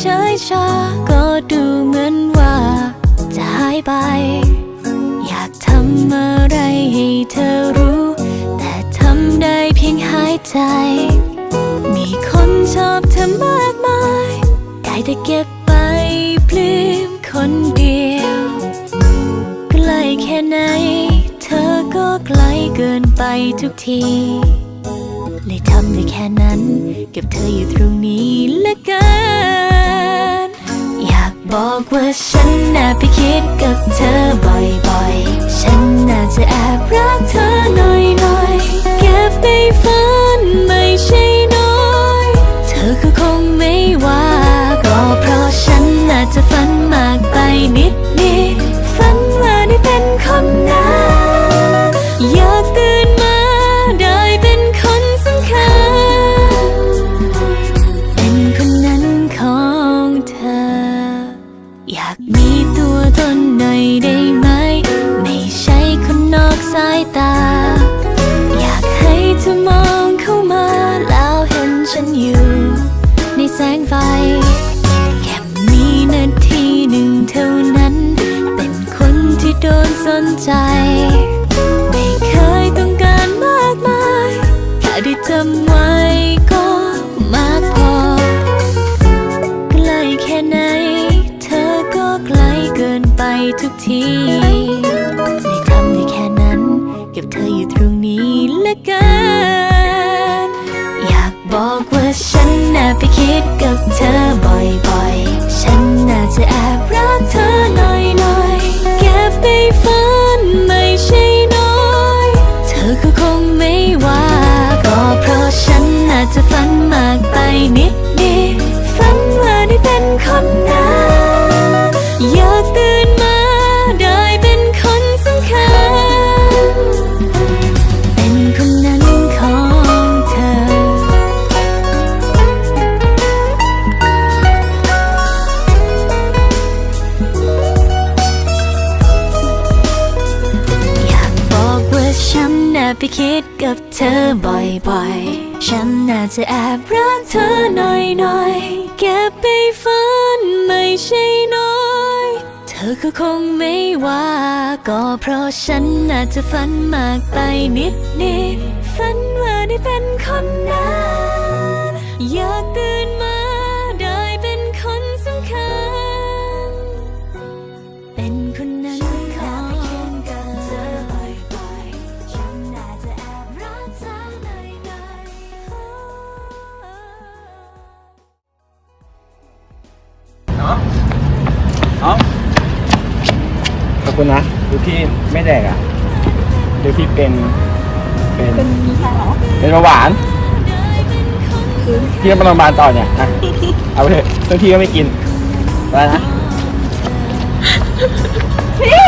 เฉยชา ก็ดูเหมือนว่า จะหายไป อยากทำอะไรให้เธอรู้ แต่ทำได้เพียงหายใจ มีคนชอบเธอมากมาย ได้แต่เก็บไปปลื้มคนเดียวใกล้แค่ไหน เธอก็ไกลเกินไปทุกทีเลยทำได้แค่นั้นเก็บเธออยู่ตรงนี้เหละกัน บอกว่าฉันน่ะไปคิดกับเธอบ่อยๆ ฉันน่าจะแอบรักเธอหน่อยๆ เก็บไปฝันไม่ใช่น้อย เธอก็คงไม่ว่า ก็เพราะฉันน่าจะฝันมากไปนิด อ ทุกทีได้ทำได้แค่นั้นเก็บเธออยู่ตรงนี้ละกันอยากบอกว่าฉันน่ะไปคิดกับเธอ ได้เป็นคนสำคัญ เป็นคนนั้นของเธอ อยากบอกว่าฉันน่ะไปคิดกับเธอบ่อยๆ ฉันน่าจะแอบรักเธอหน่อยๆ เก็บไปฝันไม่ใช่ อก็คงไม่ว่า ก็เพราะฉันอาจจะฝันมากไปนิดนิดฝันว่าได้เป็นคนนั้นอยากตื่นมา คุณนะดูพี่ไม่แดกอะดูพี่เป็น เป็นเป็นใครเหรอเป็นเบาหวานพี่ก็ไปโรงพยาบาลต่อเนี่ยอะเอาไปเถอะซึ่งพี่ก็ไม่กินไปนะพี่